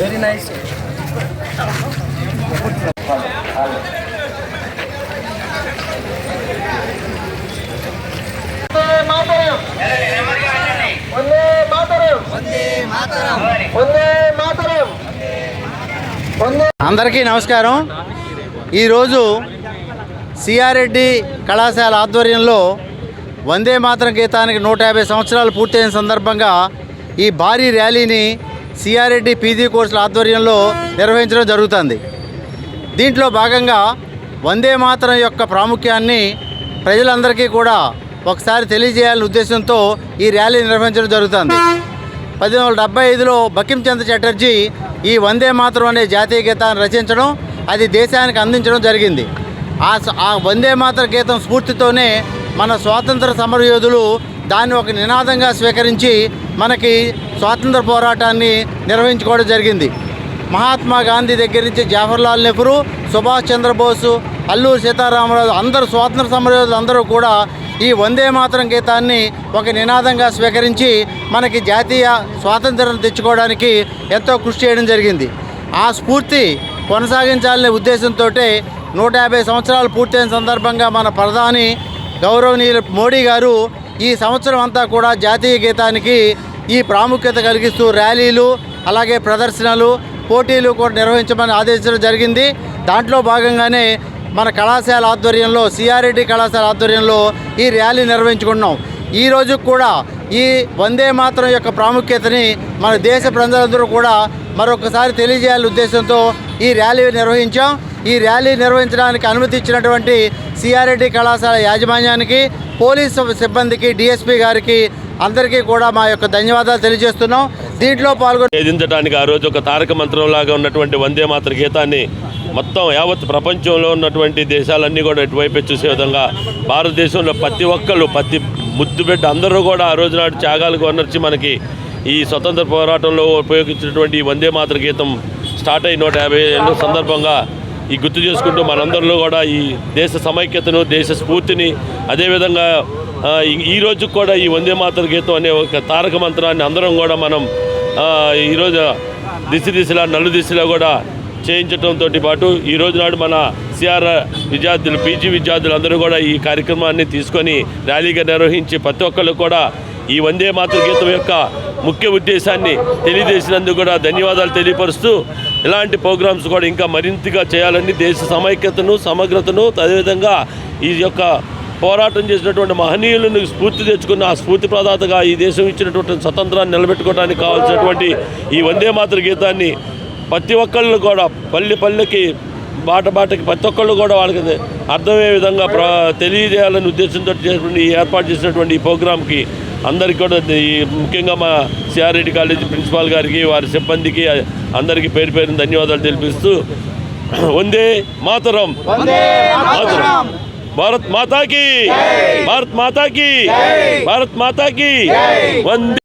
Very nice అందరికీ నమస్కారం. ఈరోజు సిఆర్రెడ్డి కళాశాల ఆధ్వర్యంలో వందే మాతరం గీతానికి నూట యాభై సంవత్సరాలు పూర్తయిన సందర్భంగా ఈ భారీ ర్యాలీని సిఆర్రెడ్డి పీజీ కోర్సుల ఆధ్వర్యంలో నిర్వహించడం జరుగుతుంది. దీంట్లో భాగంగా వందే మాతరం యొక్క ప్రాముఖ్యాన్ని ప్రజలందరికీ కూడా ఒకసారి తెలియజేయాలనే ఉద్దేశంతో ఈ ర్యాలీ నిర్వహించడం జరుగుతుంది. పద్దెనిమిది వందల డెబ్బై ఐదులో బకించంద్ర చటర్జీ ఈ వందే మాతరం అనే జాతీయ గీతాన్ని రచించడం అది దేశానికి అందించడం జరిగింది. ఆ ఆ వందే మాతర గీతం స్ఫూర్తితోనే మన స్వాతంత్ర సమరయోధులు దాన్ని ఒక నినాదంగా స్వీకరించి మనకి స్వాతంత్ర పోరాటాన్ని నిర్వహించుకోవడం జరిగింది. మహాత్మా గాంధీ దగ్గర నుంచి జవహర్లాల్ నెహ్రూ సుభాష్ చంద్రబోసు అల్లూరు సీతారామరాజు అందరూ స్వాతంత్ర సమరయోధులు అందరూ కూడా ఈ వందే మాతరం గీతాన్ని ఒక నినాదంగా స్వీకరించి మనకి జాతీయ స్వాతంత్రం తెచ్చుకోవడానికి ఎంతో కృషి చేయడం జరిగింది. ఆ స్ఫూర్తి కొనసాగించాలనే ఉద్దేశంతో నూట యాభై సంవత్సరాలు పూర్తయిన సందర్భంగా మన ప్రధాని గౌరవనీయులు మోడీ గారు ఈ సంవత్సరం అంతా కూడా జాతీయ గీతానికి ఈ ప్రాముఖ్యత కలిగిస్తూ ర్యాలీలు అలాగే ప్రదర్శనలు పోటీలు కూడా నిర్వహించమని ఆదేశించడం జరిగింది. దాంట్లో భాగంగానే మన కళాశాల ఆధ్వర్యంలో సిఆర్ఐటి కళాశాల ఆధ్వర్యంలో ఈ ర్యాలీ నిర్వహించుకున్నాం ఈ కూడా ఈ వందే మాత్రం యొక్క ప్రాముఖ్యతని మన దేశ ప్రజలందరూ కూడా మరొకసారి తెలియజేయాలనే ఉద్దేశంతో ఈ ర్యాలీ నిర్వహించాం. ఈ ర్యాలీ నిర్వహించడానికి అనుమతి ఇచ్చినటువంటి సిఆర్ఐటి కళాశాల యాజమాన్యానికి పోలీసు సిబ్బందికి డిఎస్పీ గారికి అందరికీ కూడా మా యొక్క ధన్యవాదాలు తెలియజేస్తున్నాం. దీంట్లో పాల్గొని ఛేదించడానికి ఆ రోజు ఒక తారక మంత్రం లాగా ఉన్నటువంటి వందే మాతర గీతాన్ని మొత్తం యావత్ ప్రపంచంలో ఉన్నటువంటి దేశాలన్నీ కూడా ఇటువైపే చూసే విధంగా భారతదేశంలో ప్రతి ఒక్కళ్ళు ప్రతి ముద్దు బిడ్డ అందరూ కూడా ఆ రోజు నాడు త్యాగాలు కొనర్చి మనకి ఈ స్వతంత్ర పోరాటంలో ఉపయోగించినటువంటి వందే మాత్ర గీతం స్టార్ట్ అయి నూట యాభై ఏళ్ళ సందర్భంగా ఈ గుర్తు చేసుకుంటూ మనందరిలో కూడా ఈ దేశ సమైక్యతను దేశ స్ఫూర్తిని అదేవిధంగా ఈ- రోజు కూడా ఈ వందే మాతర గీతం అనే ఒక తారక మంత్రాన్ని అందరం కూడా మనం ఈరోజు దిశ దిశలా నలు దిశలా కూడా చేయించడంతో పాటు ఈరోజు నాడు మన సిఆర్ విద్యార్థులు పీజీ విద్యార్థులు అందరూ కూడా ఈ కార్యక్రమాన్ని తీసుకొని ర్యాలీగా నిర్వహించి ప్రతి ఒక్కళ్ళు కూడా ఈ వందే మాతృ గీతం యొక్క ముఖ్య ఉద్దేశాన్ని తెలియజేసినందుకు కూడా ధన్యవాదాలు తెలియపరుస్తూ ఇలాంటి ప్రోగ్రామ్స్ కూడా ఇంకా మరింతగా చేయాలని దేశ సమైక్యతను సమగ్రతను అదేవిధంగా ఈ యొక్క పోరాటం చేసినటువంటి మహనీయులను స్ఫూర్తి తెచ్చుకున్న ఆ స్ఫూర్తి ప్రదాతగా ఈ దేశం ఇచ్చినటువంటి స్వతంత్రాన్ని నిలబెట్టుకోవడానికి కావాల్సినటువంటి ఈ వందే మాతృ గీతాన్ని ప్రతి ఒక్కళ్ళు కూడా పల్లె పల్లెకి బాట బాటకి ప్రతి ఒక్కళ్ళు కూడా వాళ్ళకి అర్థమయ్యే విధంగా ప్ర తెలియజేయాలని ఉద్దేశంతో చేసినటువంటి ఏర్పాటు చేసినటువంటి ఈ ప్రోగ్రాంకి అందరికీ కూడా ఈ ముఖ్యంగా మా సిఆర్రెడ్డి కాలేజీ ప్రిన్సిపాల్ గారికి వారి సిబ్బందికి అందరికీ పేరు పేరున ధన్యవాదాలు తెలిపిస్తూ వందే మాతరం. మాతరం. भारत माता की। भारत माता की। भारत माता की। वंदे